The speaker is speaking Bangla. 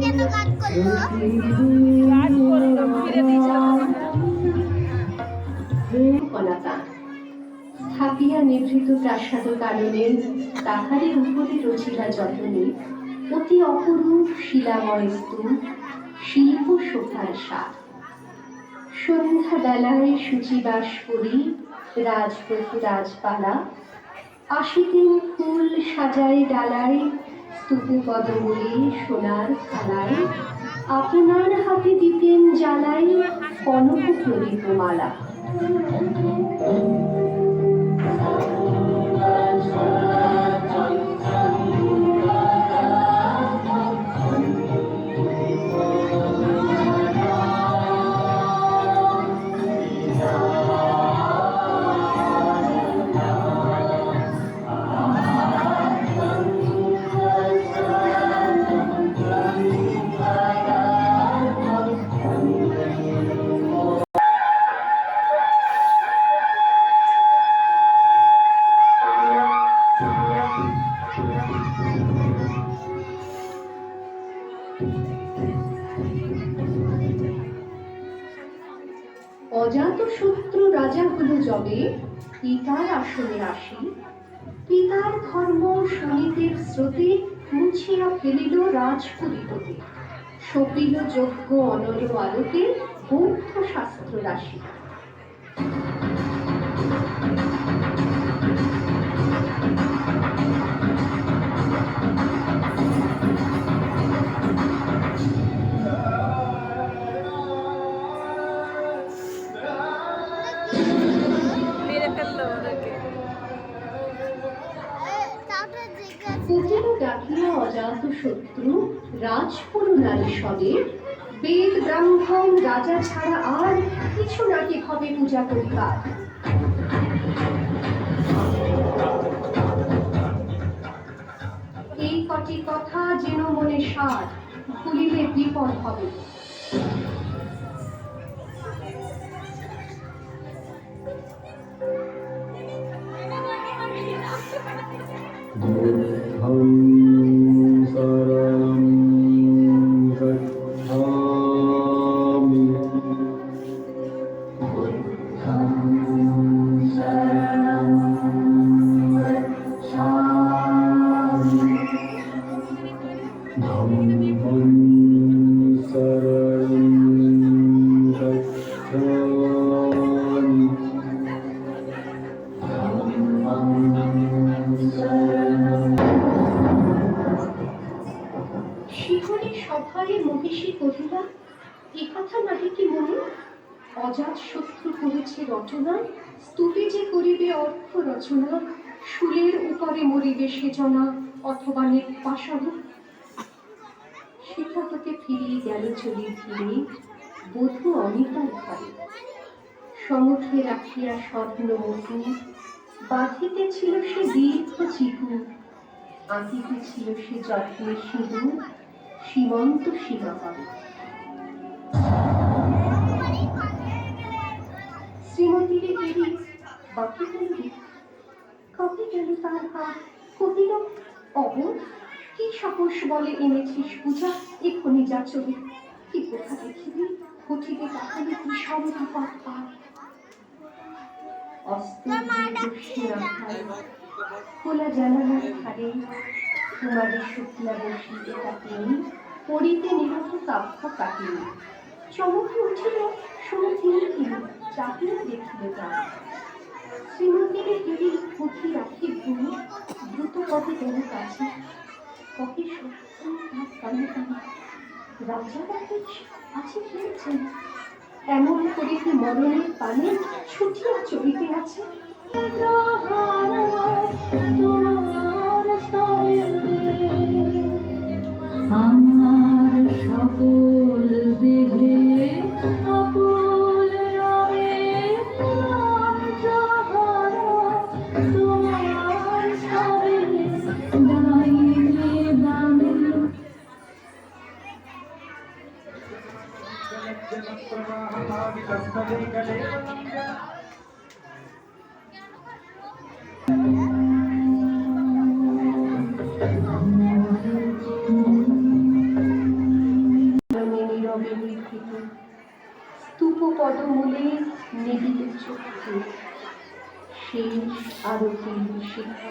কেন কাট নিভৃত প্রাসাদ কাননের তাহারই উপরে রচিলা যতনে অতি অপরূপ শিলাময় স্তূপ, শিল্প শোভার সাপ। সন্ধ্যা বেলায় সূচিবাস করি রাজপ্রভু রাজপালা আসিতেন ফুল সাজায় ডালায় স্তূপ পদমূলে সোনার থালায়, আপনার হাতে দিতেন জ্বালাই কনক প্রদীপমালা অজাত শত্রু রাজা হলো যবে পিতার আসনে আসি। পিতার ধর্ম শনিদের স্রোতে মুছিয়া ফেলিল রাজপুরীপতি। সপিল যোগ্য অনর আলোকে বৌদ্ধ শাস্ত্র রাশি রাখিল অজাত শত্রু, রাজপুরু নারী সবে বেদ ব্রাহ্মণ, রাজা ছাড়া আর কিছু নাকি হবে পূজা করিবার এই কটি কথা যেন মনে সার, ভুলিলে বিপদ হবে Home. মহিষী কহিলা এ কথা নাহি কি মনে অজাত শত্রু করেছে রচনা স্তূপে যে করিবে অর্থ রচনা শুলের উপরে মরিবে সেজনা অথবা পাশান সেটা হতে ফিরিয়ে গেল চলি ধীরে, বধূ অনিতার ঘরে সমুখে রাখিয়া স্বপ্ন মুকুট বাঁধিতে ছিল সে দীর্ঘ চিকু আঁকিতে ছিল সে যত্নের সিঁদুর। সীমন্ত সীমা করে শ্রীমতীরে দেবী বাকি কবে গেল তার হাত কহিল অবধ কি সাহস বলে এনেছিস পূজা? এক্ষুনি যা চলে কি কোথা দেখিবি? উঠিতে তাকালে কি সম্ভব পায় অস্ত্র খোলা জানালার ধারে কুমারী শুক্লা বসিতে থাকিনি পড়িতে নিরত কাব্য কাটিনি চমকে উঠিল শুনে তিনি তিনি চাপিয়া দেখিল তার শ্রীমতীরে গিরি পুঁথি রাখি ভূমি দ্রুত পথে গেল কাছে কহে সত্য রাজা আছে খেয়েছেন এমন করে কি মরণের পানে ছুটিয়া চলিতে আছে? স্তূপ পদমূলে নিবিত চক্ষু শেষ আরতির শিখা।